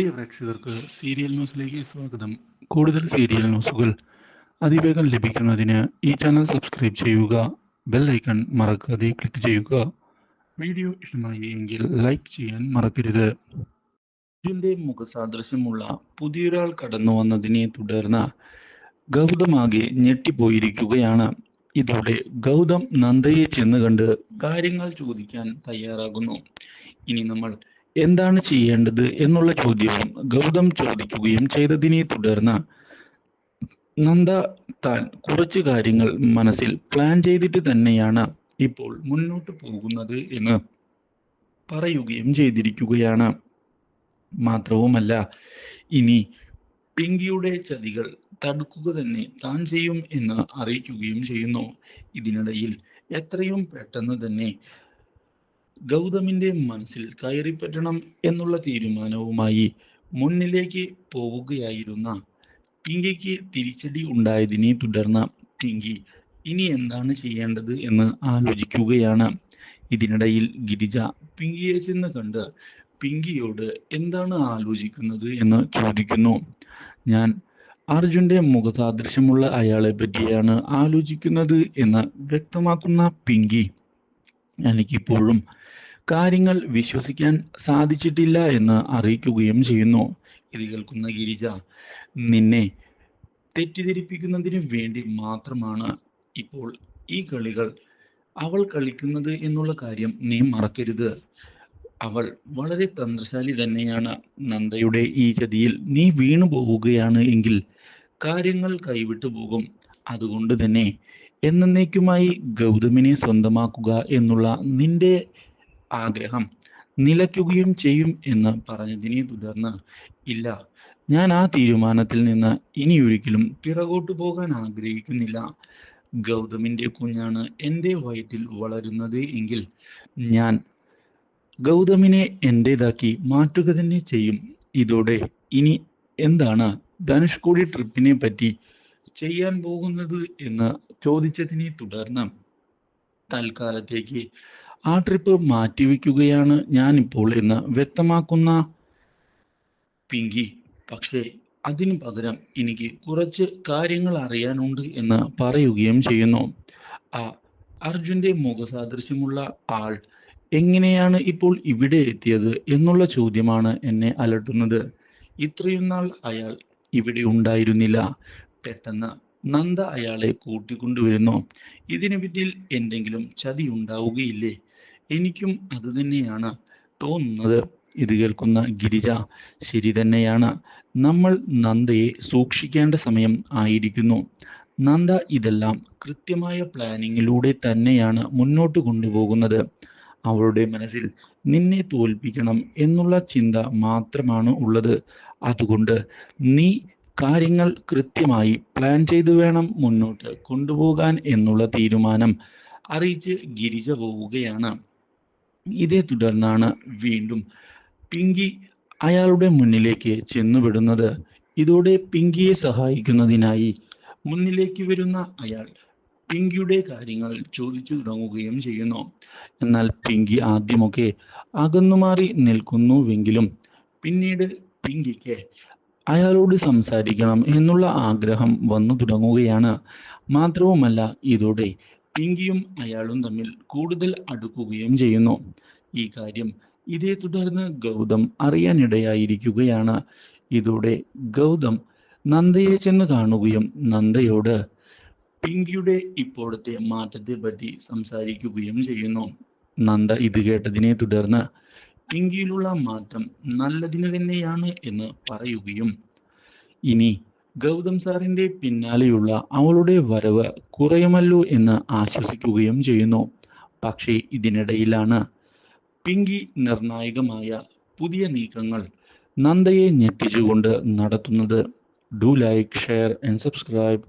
പ്രിയ പ്രേക്ഷകർക്ക് സീരിയൽ ന്യൂസിലേക്ക് സ്വാഗതം. കൂടുതൽ സീരിയൽ ന്യൂസുകൾ അതിവേഗം ലഭിക്കുന്നതിന് ഈ ചാനൽ സബ്സ്ക്രൈബ് ചെയ്യുക ബെൽ ഐക്കൺ മറക്കാതെ ക്ലിക്ക് ചെയ്യുക. വീഡിയോ ഇഷ്ടമായി എങ്കിൽ ലൈക്ക് ചെയ്യാൻ മറക്കരുത്. അർജുന്റെ മുഖസാദൃശ്യമുള്ള പുതിയൊരാൾ കടന്നു വന്നതിനെ തുടർന്ന് ഗൗതമാകെ ഞെട്ടിപ്പോയിരിക്കുകയാണ്. ഇതോടെ ഗൗതം നന്ദയെ ചെന്ന് കണ്ട് കാര്യങ്ങൾ ചോദിക്കാൻ തയ്യാറാകുന്നു. ഇനി നമ്മൾ എന്താണ് ചെയ്യേണ്ടത് എന്നുള്ള ചോദ്യവും ഗൗതം ചോദിക്കുകയും ചെയ്തതിനെ തുടർന്ന് നന്ദ താൻ കുറച്ച് കാര്യങ്ങൾ മനസ്സിൽ പ്ലാൻ ചെയ്തിട്ട് തന്നെയാണ് ഇപ്പോൾ മുന്നോട്ട് പോകുന്നത് എന്ന് പറയുകയും ചെയ്തിരിക്കുകയാണ്. മാത്രവുമല്ല ഇനി പിങ്കിയുടെ ചതികൾ തടുക്കുക തന്നെ താൻ ചെയ്യും എന്ന് അറിയിക്കുകയും ചെയ്യുന്നു. ഇതിനിടയിൽ എത്രയും പെട്ടെന്ന് തന്നെ ഗൗതമിന്റെ മനസ്സിൽ കയറിപ്പറ്റണം എന്നുള്ള തീരുമാനവുമായി മുന്നിലേക്ക് പോവുകയായിരുന്ന പിങ്കിക്ക് തിരിച്ചടി ഉണ്ടായതിനെ തുടർന്ന് പിങ്കി ഇനി എന്താണ് ചെയ്യേണ്ടത് എന്ന് ആലോചിക്കുകയാണ്. ഇതിനിടയിൽ ഗിരിജ പിങ്കിയെ ചെന്ന് കണ്ട് പിങ്കിയോട് എന്താണ് ആലോചിക്കുന്നത് എന്ന് ചോദിക്കുന്നു. ഞാൻ അർജുന്റെ മുഖസാദൃശ്യമുള്ള അയാളെ പറ്റിയാണ് ആലോചിക്കുന്നത് എന്ന് വ്യക്തമാക്കുന്ന പിങ്കി എനിക്കിപ്പോഴും കാര്യങ്ങൾ വിശ്വസിക്കാൻ സാധിച്ചിട്ടില്ല എന്ന് അറിയിക്കുകയും ചെയ്യുന്നു. ഇത് കേൾക്കുന്ന ഗിരിജ നിന്നെ തെറ്റിദ്ധരിപ്പിക്കുന്നതിന് വേണ്ടി മാത്രമാണ് ഇപ്പോൾ ഈ കളികൾ. അവൾ കളിക്കുന്നത് എന്നുള്ള കാര്യം നീ മറക്കരുത്. അവൾ വളരെ തന്ത്രശാലി തന്നെയാണ്. നന്ദയുടെ ഈ ചതിയിൽ നീ വീണു പോവുകയാണ് എങ്കിൽ കാര്യങ്ങൾ കൈവിട്ടു പോകും അതുകൊണ്ട് തന്നെ എന്നേക്കുമായി ഗൗതമിനെ സ്വന്തമാക്കുക എന്നുള്ള നിന്റെ ആഗ്രഹം നിലയ്ക്കുകയും ചെയ്യും എന്ന് പറഞ്ഞതിനെ തുടർന്ന് ഇല്ല ഞാൻ ആ തീരുമാനത്തിൽ നിന്ന് ഇനി ഒരിക്കലും പിറകോട്ട് പോകാൻ ആഗ്രഹിക്കുന്നില്ല. ഗൗതമിന്റെ കുഞ്ഞാണ് എന്റെ വയറ്റിൽ വളരുന്നത് എങ്കിൽ ഞാൻ ഗൗതമിനെ എന്റെതാക്കി മാറ്റുക തന്നെ ചെയ്യും. ഇതോടെ ഇനി എന്താണ് ധനുഷ്കോടി ട്രിപ്പിനെ പറ്റി ചെയ്യാൻ പോകുന്നത് എന്ന് ചോദിച്ചതിനെ തുടർന്ന് തൽക്കാലത്തേക്ക് ആ ട്രിപ്പ് മാറ്റിവെക്കുകയാണ് ഞാനിപ്പോൾ എന്ന് വ്യക്തമാക്കുന്ന പിങ്കി. പക്ഷേ അതിനു പകരം എനിക്ക് കുറച്ച് കാര്യങ്ങൾ അറിയാനുണ്ട് എന്ന് പറയുകയും ചെയ്യുന്നു. ആ അർജുന്റെ മുഖസാദൃശ്യമുള്ള ആൾ എങ്ങനെയാണ് ഇപ്പോൾ ഇവിടെ എത്തിയത് എന്നുള്ള ചോദ്യമാണ് എന്നെ അലട്ടുന്നത്. ഇത്രയും നാൾ അയാൾ ഇവിടെ ഉണ്ടായിരുന്നില്ല. പെട്ടെന്ന് നന്ദ അയാളെ കൂട്ടിക്കൊണ്ടുവരുന്നു. ഇതിനു പിന്നിൽ എന്തെങ്കിലും ചതി ഉണ്ടാവുകയില്ലേ? എനിക്കും അതുതന്നെയാണ് തോന്നുന്നത്. ഇത് കേൾക്കുന്ന ഗിരിജ ശരി തന്നെയാണ്. നമ്മൾ നന്ദയെ സൂക്ഷിക്കേണ്ട സമയം ആയിരിക്കുന്നു. നന്ദ ഇതെല്ലാം കൃത്യമായ പ്ലാനിങ്ങിലൂടെ തന്നെയാണ് മുന്നോട്ട് കൊണ്ടുപോകുന്നത്. അവളുടെ മനസ്സിൽ നിന്നെ തോൽപ്പിക്കണം എന്നുള്ള ചിന്ത മാത്രമാണ് ഉള്ളത്. അതുകൊണ്ട് നീ കാര്യങ്ങൾ കൃത്യമായി പ്ലാൻ ചെയ്തു വേണം മുന്നോട്ട് കൊണ്ടുപോകാൻ എന്നുള്ള തീരുമാനം അറിയിച്ച് ഗിരിജ പോവുകയാണ്. ഇതേ തുടർന്നാണ് വീണ്ടും പിങ്കി അയാളുടെ മുന്നിലേക്ക് ചെന്നുവിടുന്നത് ഇതോടെ പിങ്കിയെ സഹായിക്കുന്നതിനായി മുന്നിലേക്ക് വരുന്ന അയാൾ പിങ്കിയുടെ കാര്യങ്ങൾ ചോദിച്ചു തുടങ്ങുകയും ചെയ്യുന്നു. എന്നാൽ പിങ്കി ആദ്യമൊക്കെ അകന്നുമാറി നിൽക്കുന്നുവെങ്കിലും പിന്നീട് പിങ്കിക്ക് അയാളോട് സംസാരിക്കണം എന്നുള്ള ആഗ്രഹം വന്നു തുടങ്ങുകയാണ്. മാത്രവുമല്ല ഇതോടെ പിങ്കിയും അയാളും തമ്മിൽ കൂടുതൽ അടുക്കുകയും ചെയ്യുന്നു. ഈ കാര്യം ഇതേ തുടർന്ന് ഗൗതം അറിയാനിടയായിരിക്കുകയാണ്. ഇതോടെ ഗൗതം നന്ദയെ ചെന്ന് കാണുകയും നന്ദയോട് പിങ്കിയുടെ ഇപ്പോഴത്തെ മാറ്റത്തെ പറ്റി സംസാരിക്കുകയും ചെയ്യുന്നു. നന്ദ ഇത് കേട്ടതിനെ തുടർന്ന് പിങ്കിയിലുള്ള മാറ്റം നല്ലതിന് തന്നെയാണ് എന്ന് പറയുകയും ഇനി ഗൗതം സാറിന്റെ പിന്നാലെയുള്ള അവളുടെ വരവ് കുറയുമല്ലോ എന്ന് ആശ്വസിക്കുകയും ചെയ്യുന്നു. പക്ഷേ ഇതിനിടയിലാണ് പിങ്കി നിർണായകമായ പുതിയ നീക്കങ്ങൾ നന്ദയെ ഞെട്ടിച്ചുകൊണ്ട് നടത്തുന്നത്. Do like share and subscribe